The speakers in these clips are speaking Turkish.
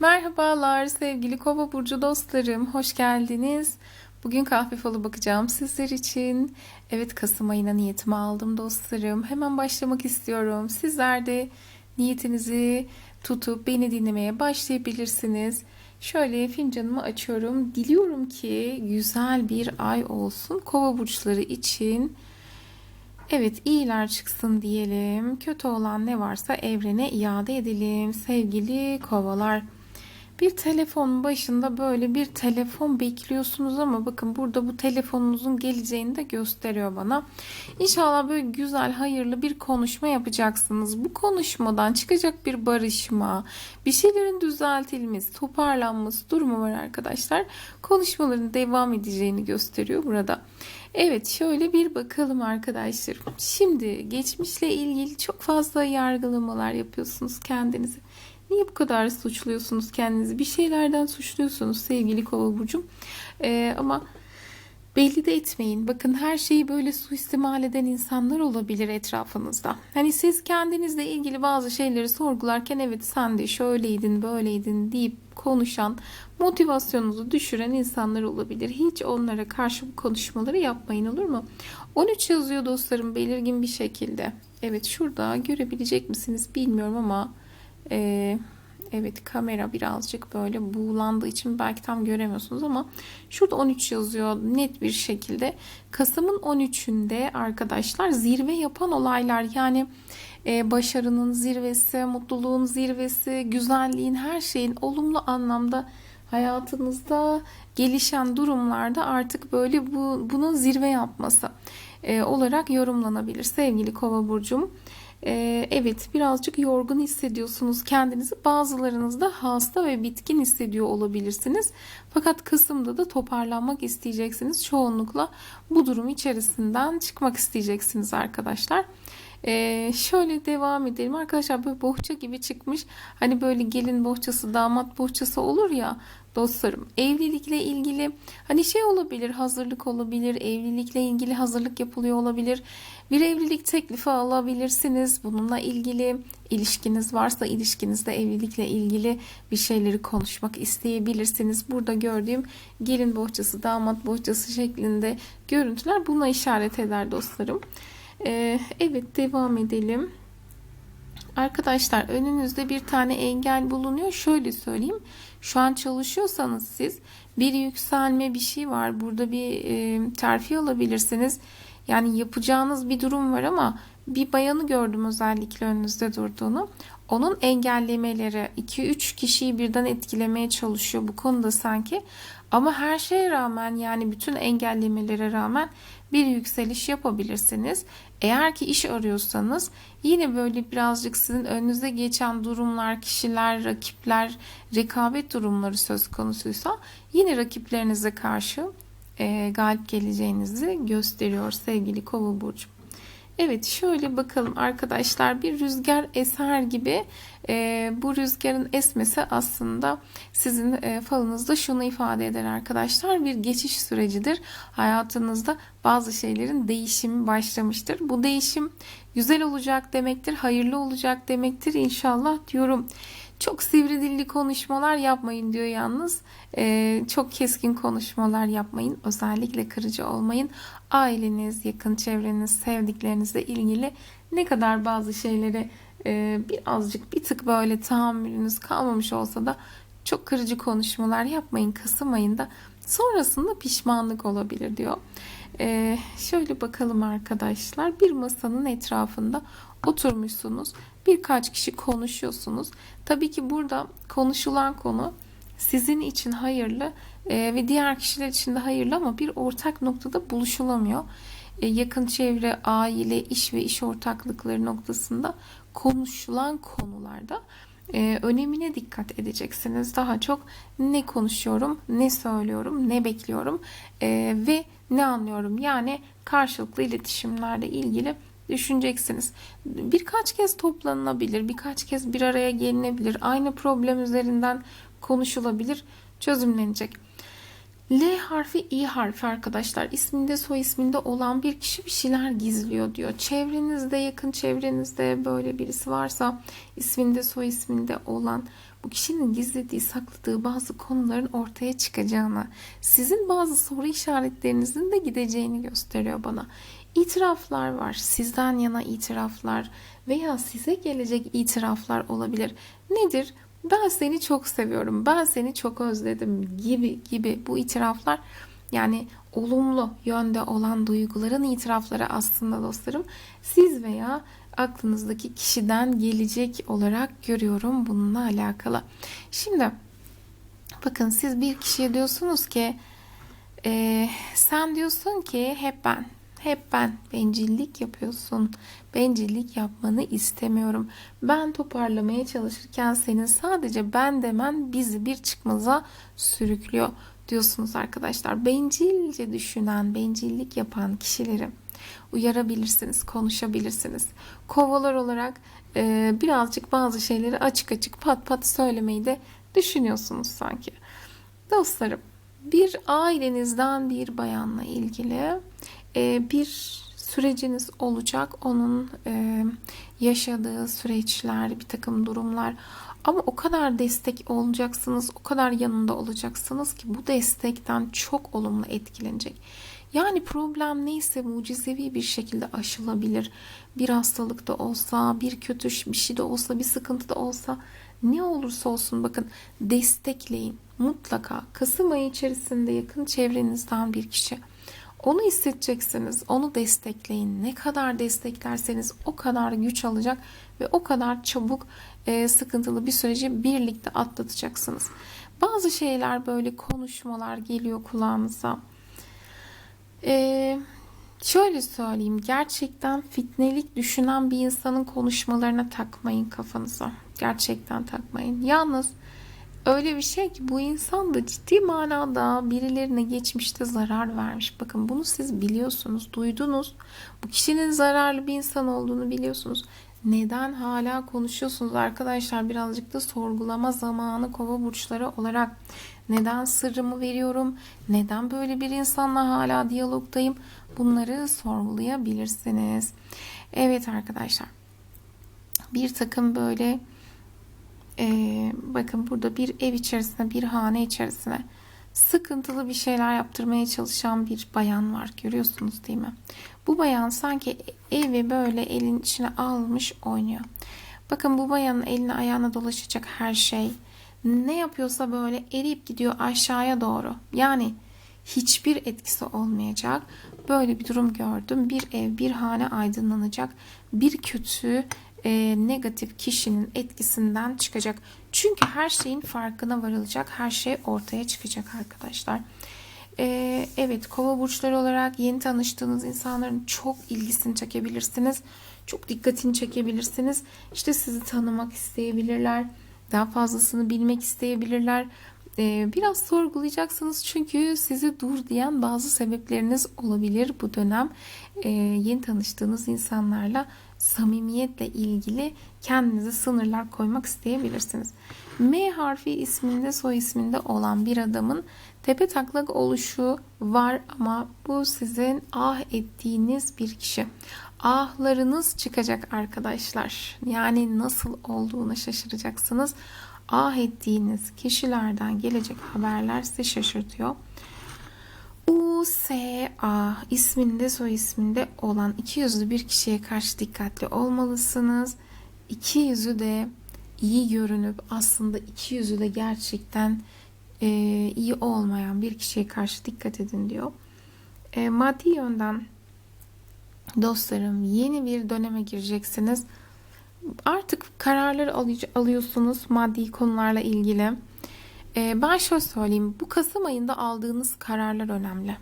Merhabalar sevgili Kova burcu dostlarım, hoş geldiniz. Bugün kahve falı bakacağım sizler için. Evet Kasım ayına niyetimi aldım dostlarım. Hemen başlamak istiyorum. Sizler de niyetinizi tutup beni dinlemeye başlayabilirsiniz. Şöyle fincanımı açıyorum. Diliyorum ki güzel bir ay olsun Kova burçları için. Evet iyiler çıksın diyelim. Kötü olan ne varsa evrene iade edelim. Sevgili kovalar. Bir telefon başında böyle bir telefon bekliyorsunuz ama bakın burada bu telefonunuzun geleceğini de gösteriyor bana. İnşallah böyle güzel, hayırlı bir konuşma yapacaksınız. Bu konuşmadan çıkacak bir barışma, bir şeylerin düzeltilmesi, toparlanması durumu var arkadaşlar. Konuşmaların devam edeceğini gösteriyor burada. Evet şöyle bir bakalım arkadaşlar. Şimdi geçmişle ilgili çok fazla yargılamalar yapıyorsunuz kendinizi. Niye bu kadar suçluyorsunuz kendinizi? Bir şeylerden suçluyorsunuz sevgili kova burcum. Ee, ama belli de etmeyin. Bakın her şeyi böyle suistimal eden insanlar olabilir etrafınızda. Hani siz kendinizle ilgili bazı şeyleri sorgularken evet sen de şöyleydin böyleydin deyip konuşan motivasyonunuzu düşüren insanlar olabilir. Hiç onlara karşı bu konuşmaları yapmayın olur mu? 13 yazıyor dostlarım belirgin bir şekilde. Evet şurada görebilecek misiniz bilmiyorum ama ee, evet kamera birazcık böyle buğulandığı için belki tam göremiyorsunuz ama şurada 13 yazıyor net bir şekilde. Kasım'ın 13'ünde arkadaşlar zirve yapan olaylar yani e, başarının zirvesi, mutluluğun zirvesi, güzelliğin her şeyin olumlu anlamda hayatınızda gelişen durumlarda artık böyle bu bunun zirve yapması e, olarak yorumlanabilir sevgili Kova burcum. Ee, evet birazcık yorgun hissediyorsunuz kendinizi. Bazılarınız da hasta ve bitkin hissediyor olabilirsiniz. Fakat Kasım'da da toparlanmak isteyeceksiniz. Çoğunlukla bu durum içerisinden çıkmak isteyeceksiniz arkadaşlar. Ee, şöyle devam edelim. Arkadaşlar böyle bohça gibi çıkmış. Hani böyle gelin bohçası damat bohçası olur ya dostlarım. Evlilikle ilgili hani şey olabilir hazırlık olabilir. Evlilikle ilgili hazırlık yapılıyor olabilir. Bir evlilik teklifi alabilirsiniz. Bununla ilgili ilişkiniz varsa ilişkinizde evlilikle ilgili bir şeyleri konuşmak isteyebilirsiniz. Burada gördüğüm gelin bohçası damat bohçası şeklinde görüntüler buna işaret eder dostlarım ee, evet devam edelim. Arkadaşlar önünüzde bir tane engel bulunuyor. Şöyle söyleyeyim. Şu an çalışıyorsanız siz bir yükselme bir şey var. Burada bir e, terfi alabilirsiniz. Yani yapacağınız bir durum var ama bir bayanı gördüm özellikle önünüzde durduğunu. Onun engellemeleri 2-3 kişiyi birden etkilemeye çalışıyor bu konuda sanki. Ama her şeye rağmen yani bütün engellemelere rağmen bir yükseliş yapabilirsiniz. Eğer ki iş arıyorsanız yine böyle birazcık sizin önünüze geçen durumlar, kişiler, rakipler, rekabet durumları söz konusuysa yine rakiplerinize karşı e, galip geleceğinizi gösteriyor sevgili kova burcu. Evet şöyle bakalım arkadaşlar bir rüzgar eser gibi e, bu rüzgarın esmesi aslında sizin e, falınızda şunu ifade eder arkadaşlar bir geçiş sürecidir. Hayatınızda bazı şeylerin değişimi başlamıştır. Bu değişim güzel olacak demektir, hayırlı olacak demektir inşallah diyorum. Çok sivri dilli konuşmalar yapmayın diyor yalnız. Ee, çok keskin konuşmalar yapmayın. Özellikle kırıcı olmayın. Aileniz, yakın çevreniz, sevdiklerinizle ilgili ne kadar bazı şeyleri e, birazcık bir tık böyle tahammülünüz kalmamış olsa da çok kırıcı konuşmalar yapmayın Kasım ayında. Sonrasında pişmanlık olabilir diyor. Ee, şöyle bakalım arkadaşlar. Bir masanın etrafında oturmuşsunuz. Birkaç kişi konuşuyorsunuz. Tabii ki burada konuşulan konu sizin için hayırlı e, ve diğer kişiler için de hayırlı ama bir ortak noktada buluşulamıyor. E, yakın çevre, aile, iş ve iş ortaklıkları noktasında konuşulan konularda e, önemine dikkat edeceksiniz. Daha çok ne konuşuyorum, ne söylüyorum, ne bekliyorum e, ve ne anlıyorum. Yani karşılıklı iletişimlerle ilgili düşüneceksiniz. Birkaç kez toplanılabilir, birkaç kez bir araya gelinebilir. Aynı problem üzerinden konuşulabilir, çözümlenecek. L harfi I harfi arkadaşlar. İsminde soy isminde olan bir kişi bir şeyler gizliyor diyor. Çevrenizde yakın çevrenizde böyle birisi varsa isminde soy isminde olan bu kişinin gizlediği, sakladığı bazı konuların ortaya çıkacağını, sizin bazı soru işaretlerinizin de gideceğini gösteriyor bana. İtiraflar var. Sizden yana itiraflar veya size gelecek itiraflar olabilir. Nedir? Ben seni çok seviyorum. Ben seni çok özledim gibi gibi bu itiraflar yani olumlu yönde olan duyguların itirafları aslında dostlarım siz veya aklınızdaki kişiden gelecek olarak görüyorum bununla alakalı. Şimdi bakın siz bir kişiye diyorsunuz ki e, sen diyorsun ki hep ben hep ben bencillik yapıyorsun. Bencillik yapmanı istemiyorum. Ben toparlamaya çalışırken senin sadece ben demen bizi bir çıkmaza sürüklüyor diyorsunuz arkadaşlar. Bencilce düşünen, bencillik yapan kişileri uyarabilirsiniz, konuşabilirsiniz. Kovalar olarak e, birazcık bazı şeyleri açık açık pat pat söylemeyi de düşünüyorsunuz sanki. Dostlarım, bir ailenizden bir bayanla ilgili bir süreciniz olacak. Onun e, yaşadığı süreçler, bir takım durumlar. Ama o kadar destek olacaksınız, o kadar yanında olacaksınız ki bu destekten çok olumlu etkilenecek. Yani problem neyse mucizevi bir şekilde aşılabilir. Bir hastalık da olsa, bir kötü bir şey de olsa, bir sıkıntı da olsa ne olursa olsun bakın destekleyin. Mutlaka Kasım ayı içerisinde yakın çevrenizden bir kişi onu hissedeceksiniz. Onu destekleyin. Ne kadar desteklerseniz o kadar güç alacak ve o kadar çabuk e, sıkıntılı bir süreci birlikte atlatacaksınız. Bazı şeyler böyle konuşmalar geliyor kulağınıza. E, şöyle söyleyeyim. Gerçekten fitnelik düşünen bir insanın konuşmalarına takmayın kafanıza. Gerçekten takmayın. Yalnız öyle bir şey ki bu insan da ciddi manada birilerine geçmişte zarar vermiş. Bakın bunu siz biliyorsunuz, duydunuz. Bu kişinin zararlı bir insan olduğunu biliyorsunuz. Neden hala konuşuyorsunuz arkadaşlar? Birazcık da sorgulama zamanı kova burçları olarak. Neden sırrımı veriyorum? Neden böyle bir insanla hala diyalogdayım? Bunları sorgulayabilirsiniz. Evet arkadaşlar. Bir takım böyle e, bakın burada bir ev içerisinde bir hane içerisine sıkıntılı bir şeyler yaptırmaya çalışan bir bayan var görüyorsunuz değil mi? Bu bayan sanki evi böyle elin içine almış oynuyor. Bakın bu bayanın eline ayağına dolaşacak her şey ne yapıyorsa böyle eriyip gidiyor aşağıya doğru. Yani hiçbir etkisi olmayacak. Böyle bir durum gördüm. Bir ev, bir hane aydınlanacak. Bir kötü e, negatif kişinin etkisinden çıkacak. Çünkü her şeyin farkına varılacak. Her şey ortaya çıkacak arkadaşlar. E, evet kova burçları olarak yeni tanıştığınız insanların çok ilgisini çekebilirsiniz. Çok dikkatini çekebilirsiniz. İşte sizi tanımak isteyebilirler. Daha fazlasını bilmek isteyebilirler. Ee, biraz sorgulayacaksınız çünkü sizi dur diyen bazı sebepleriniz olabilir bu dönem. Ee, yeni tanıştığınız insanlarla samimiyetle ilgili kendinize sınırlar koymak isteyebilirsiniz. M harfi isminde soy isminde olan bir adamın tepe taklak oluşu var ama bu sizin ah ettiğiniz bir kişi. Ahlarınız çıkacak arkadaşlar. Yani nasıl olduğunu şaşıracaksınız. Ah ettiğiniz kişilerden gelecek haberler sizi şaşırtıyor. U-S-A isminde soy isminde olan iki yüzlü bir kişiye karşı dikkatli olmalısınız. İki yüzü de iyi görünüp aslında iki yüzü de gerçekten e, iyi olmayan bir kişiye karşı dikkat edin diyor. E, maddi yönden dostlarım yeni bir döneme gireceksiniz. Artık kararlar alıyorsunuz maddi konularla ilgili. Ee, ben şöyle söyleyeyim. Bu Kasım ayında aldığınız kararlar önemli.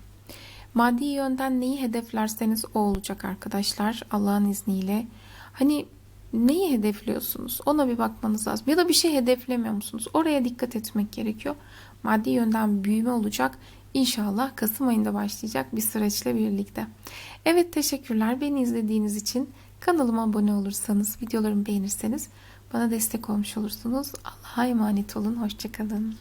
Maddi yönden neyi hedeflerseniz o olacak arkadaşlar. Allah'ın izniyle. Hani neyi hedefliyorsunuz? Ona bir bakmanız lazım. Ya da bir şey hedeflemiyor musunuz? Oraya dikkat etmek gerekiyor. Maddi yönden büyüme olacak. İnşallah Kasım ayında başlayacak bir süreçle birlikte. Evet teşekkürler beni izlediğiniz için. Kanalıma abone olursanız, videolarımı beğenirseniz bana destek olmuş olursunuz. Allah'a emanet olun. Hoşçakalın.